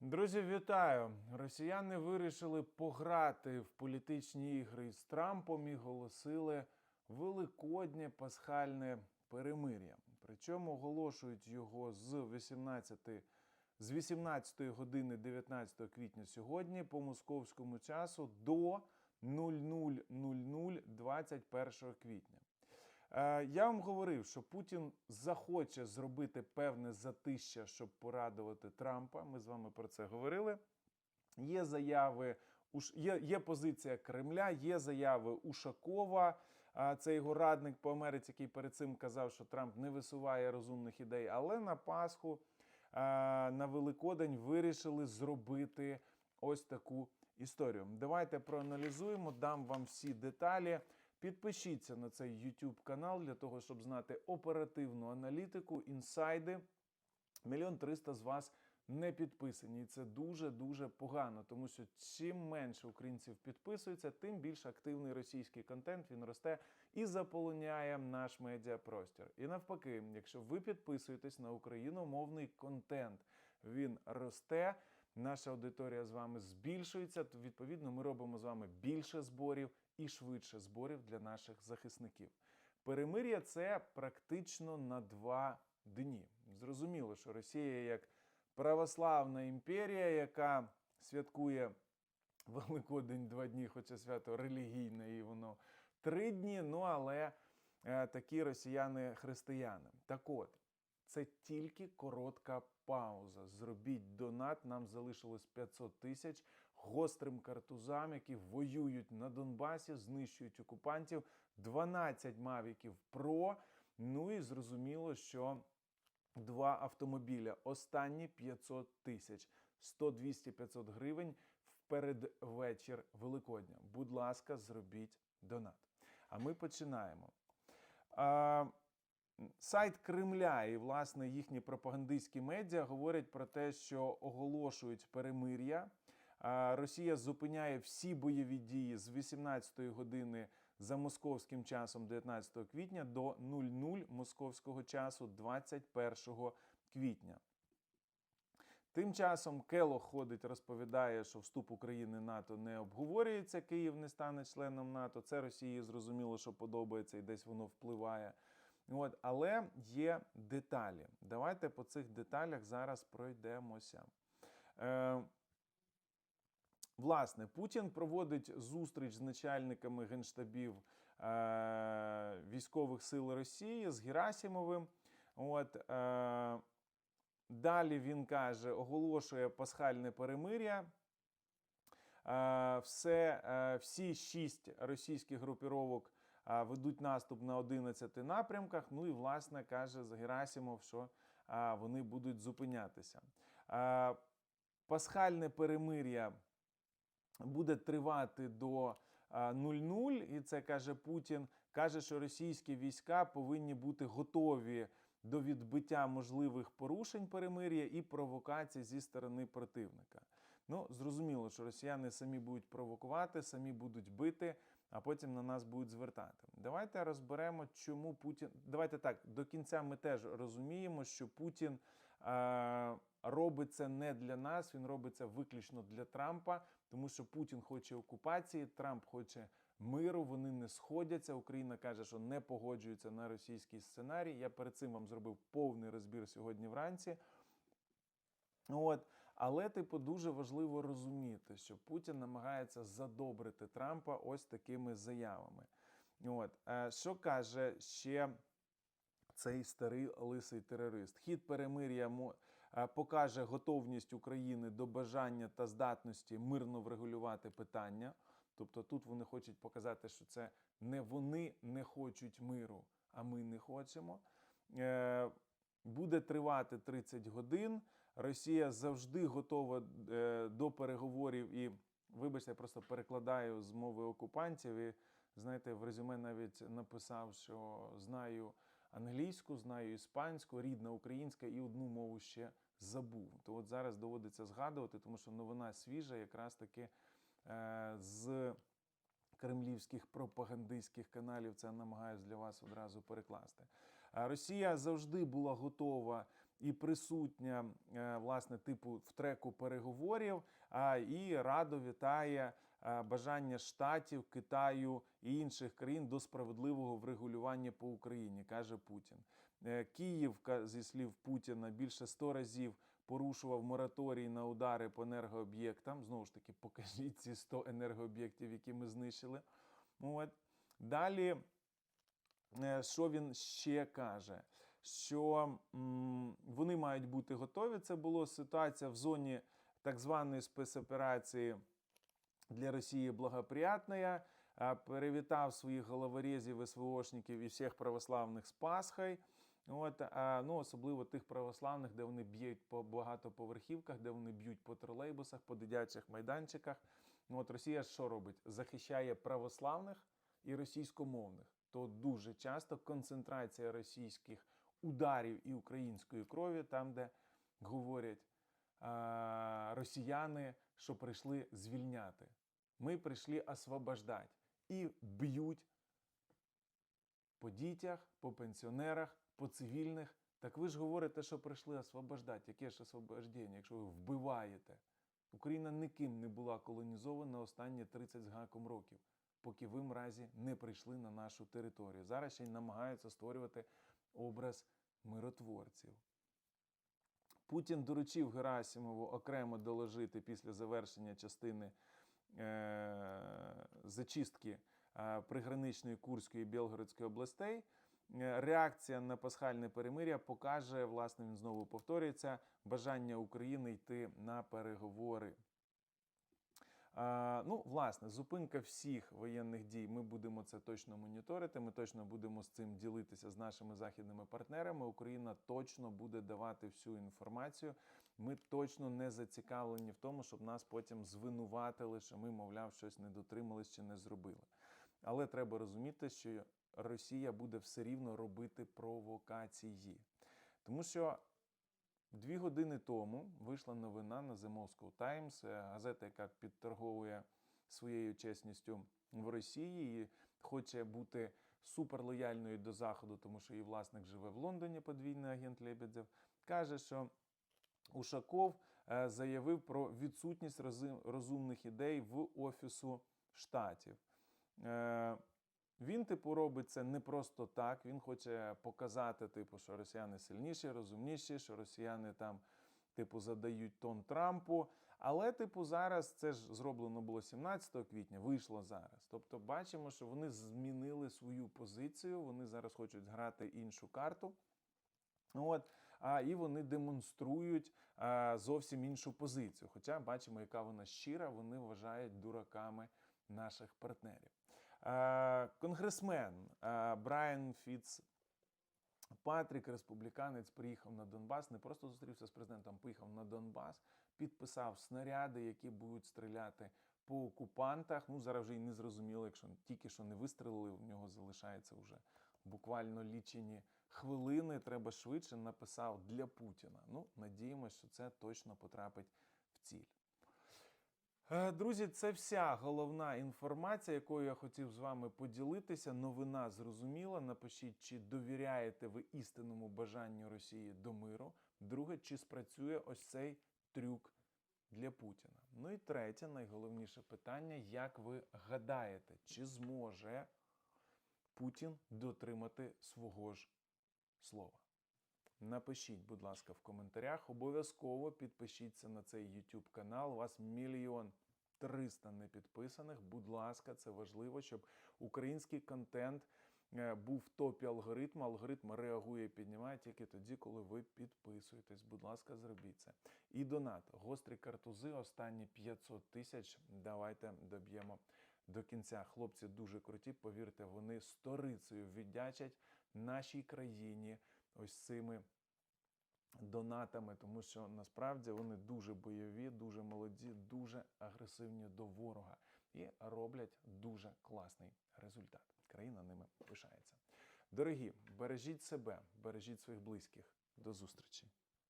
Друзі, вітаю! Росіяни вирішили пограти в політичні ігри з Трампом і голосили великоднє пасхальне перемир'я. Причому оголошують його з 18 з 18 години 19 квітня сьогодні по московському часу до 00.00 21 квітня. Е, Я вам говорив, що Путін захоче зробити певне затища, щоб порадувати Трампа. Ми з вами про це говорили. Є заяви, є, є позиція Кремля, є заяви Ушакова. Це його радник по Америці, який перед цим казав, що Трамп не висуває розумних ідей. Але на Пасху, на Великодень вирішили зробити ось таку історію. Давайте проаналізуємо, дам вам всі деталі. Підпишіться на цей YouTube канал для того, щоб знати оперативну аналітику, інсайди. Мільйон триста з вас не підписані. І це дуже дуже погано, тому що чим менше українців підписується, тим більш активний російський контент він росте і заполоняє наш медіапростір. І навпаки, якщо ви підписуєтесь на україномовний контент, він росте. Наша аудиторія з вами збільшується. То відповідно ми робимо з вами більше зборів і швидше зборів для наших захисників. Перемир'я це практично на два дні. Зрозуміло, що Росія як православна імперія, яка святкує Великодень два дні, хоча свято релігійне, і воно три дні. Ну але е, такі росіяни християни. Так от, це тільки коротка пауза. Зробіть донат. Нам залишилось 500 тисяч гострим картузам, які воюють на Донбасі, знищують окупантів. 12 мавіків Про. Ну і зрозуміло, що два автомобіля. Останні 500 тисяч. 100, 200, 500 гривень в передвечір Великодня. Будь ласка, зробіть донат. А ми починаємо. А, Сайт Кремля і власне їхні пропагандистські медіа говорять про те, що оголошують перемир'я. Росія зупиняє всі бойові дії з 18-ї години за московським часом 19 квітня до 00 московського часу 21 квітня. Тим часом Келох ходить, розповідає, що вступ України НАТО не обговорюється, Київ не стане членом НАТО. Це Росії зрозуміло, що подобається, і десь воно впливає. От, але є деталі. Давайте по цих деталях зараз пройдемося. Е, Власне, Путін проводить зустріч з начальниками генштабів е, військових сил Росії з Герасимовим. От, е, далі він каже, оголошує пасхальне перемир'я. Е, все, е, всі шість російських групіровок е, ведуть наступ на 11 напрямках. Ну і, власне, каже Герасимов, що е, вони будуть зупинятися. Е, Пасхальне перемир'я буде тривати до а, 0-0, і це каже Путін. Каже, що російські війська повинні бути готові до відбиття можливих порушень перемир'я і провокацій зі сторони противника. Ну, зрозуміло, що росіяни самі будуть провокувати, самі будуть бити, а потім на нас будуть звертати. Давайте розберемо, чому Путін. Давайте так, до кінця ми теж розуміємо, що Путін. Е- робить не для нас, він робить це виключно для Трампа, тому що Путін хоче окупації, Трамп хоче миру. Вони не сходяться. Україна каже, що не погоджується на російський сценарій. Я перед цим вам зробив повний розбір сьогодні вранці. От, але, типу, дуже важливо розуміти, що Путін намагається задобрити Трампа ось такими заявами. От, е, що каже ще цей старий лисий терорист? Хід перемир'я покаже готовність України до бажання та здатності мирно врегулювати питання. Тобто тут вони хочуть показати, що це не вони не хочуть миру, а ми не хочемо. Е, Буде тривати 30 годин. Росія завжди готова е, до переговорів і, вибачте, я просто перекладаю з мови окупантів. І знаєте, в резюме навіть написав, що знаю англійську, знаю іспанську, рідна українська і одну мову ще забув. То от зараз доводиться згадувати, тому що новина свіжа, якраз таки е, з кремлівських пропагандистських каналів це намагаюсь для вас одразу перекласти. А Росія завжди була готова і присутня е, власне типу в треку переговорів. А і радо вітає е, бажання штатів, Китаю і інших країн до справедливого врегулювання по Україні, каже Путін. Е, Київ, зі слів Путіна, більше 100 разів порушував мораторій на удари по енергооб'єктам. Знову ж таки, покажіть ці 100 енергооб'єктів, які ми знищили. От. Далі, е, що він ще каже? Що м, вони мають бути готові. Це була ситуація в зоні так званої спецоперації для Росії благоприятная. А, Перевітав своїх головорезів, СВОшників і всіх православних з Пасхою. От, ну, особливо тих православних, де вони б'ють по багатоповерхівках, де вони б'ють по тролейбусах, по дитячих майданчиках. Ну, от Росія що робить? Захищає православних і російськомовних. То дуже часто концентрація російських ударів і української крові, там, де говорять а, росіяни, що прийшли звільняти. Ми прийшли освобождати. І б'ють по дітях, по пенсіонерах, по цивільних. Так ви ж говорите, що прийшли освобождати. Яке ж освобождення, якщо ви вбиваєте? Україна ніким не була колонізована останні 30 з гаком років, поки ви мразі не прийшли на нашу територію. Зараз ще й намагаються створювати образ миротворців. Путін доручив Герасимову окремо доложити після завершення частини зачистки е, приграничної Курської і Білгородської областей. Е, Реакція на пасхальне перемиря покаже, власне, він знову повторюється, бажання України йти на переговори. Ну, власне, зупинка всіх воєнних дій. Ми будемо це точно моніторити. Ми точно будемо з цим ділитися з нашими західними партнерами. Україна точно буде давати всю інформацію. Ми точно не зацікавлені в тому, щоб нас потім звинуватили, що ми, мовляв, щось не дотримались чи не зробили. Але треба розуміти, що Росія буде все рівно робити провокації. Тому що дві години тому вийшла новина на The Moscow Times, е, газета, яка підторговує своєю чесністю в Росії і хоче бути суперлояльною до Заходу, тому що її власник живе в Лондоні, подвійний агент Лебедєв, каже, що Ушаков е, заявив про відсутність розумних ідей в офісу штатів. Е, Він, типу, робить це не просто так. Він хоче показати, типу, що росіяни сильніші, розумніші, що росіяни там, типу, задають тон Трампу. Але, типу, зараз це ж зроблено було 17 квітня, вийшло зараз. Тобто, бачимо, що вони змінили свою позицію, вони зараз хочуть грати іншу карту. От, а, і вони демонструють а, зовсім іншу позицію. Хоча бачимо, яка вона щира, вони вважають дураками наших партнерів. А, конгресмен а, Брайан Фіц Патрік, республіканець, приїхав на Донбас, не просто зустрівся з президентом, поїхав на Донбас, підписав снаряди, які будуть стріляти по окупантах. Ну, зараз вже й не зрозуміло, якщо тільки що не вистрелили, у нього залишається вже буквально лічені хвилини. Треба швидше написав для Путіна. Ну, надіємося, що це точно потрапить в ціль. Е, Друзі, це вся головна інформація, якою я хотів з вами поділитися. Новина зрозуміла. Напишіть, чи довіряєте ви істинному бажанню Росії до миру. Друге, чи спрацює ось цей трюк для Путіна. Ну і третє, найголовніше питання: як ви гадаєте, чи зможе Путін дотримати свого ж слова? Напишіть, будь ласка, в коментарях. Обов'язково підпишіться на цей YouTube канал. У вас мільйон триста непідписаних. Будь ласка, це важливо, щоб український контент е, був в топі алгоритму. Алгоритм реагує і піднімає тільки тоді, коли ви підписуєтесь. Будь ласка, зробіть це. І донат. Гострі картузи. Останні 500 тисяч. Давайте доб'ємо до кінця. Хлопці дуже круті. Повірте, вони сторицею віддячать нашій країні ось цими донатами, тому що насправді вони дуже бойові, дуже молоді, дуже агресивні до ворога і роблять дуже класний результат. Країна ними пишається. Дорогі, бережіть себе, бережіть своїх близьких. До зустрічі!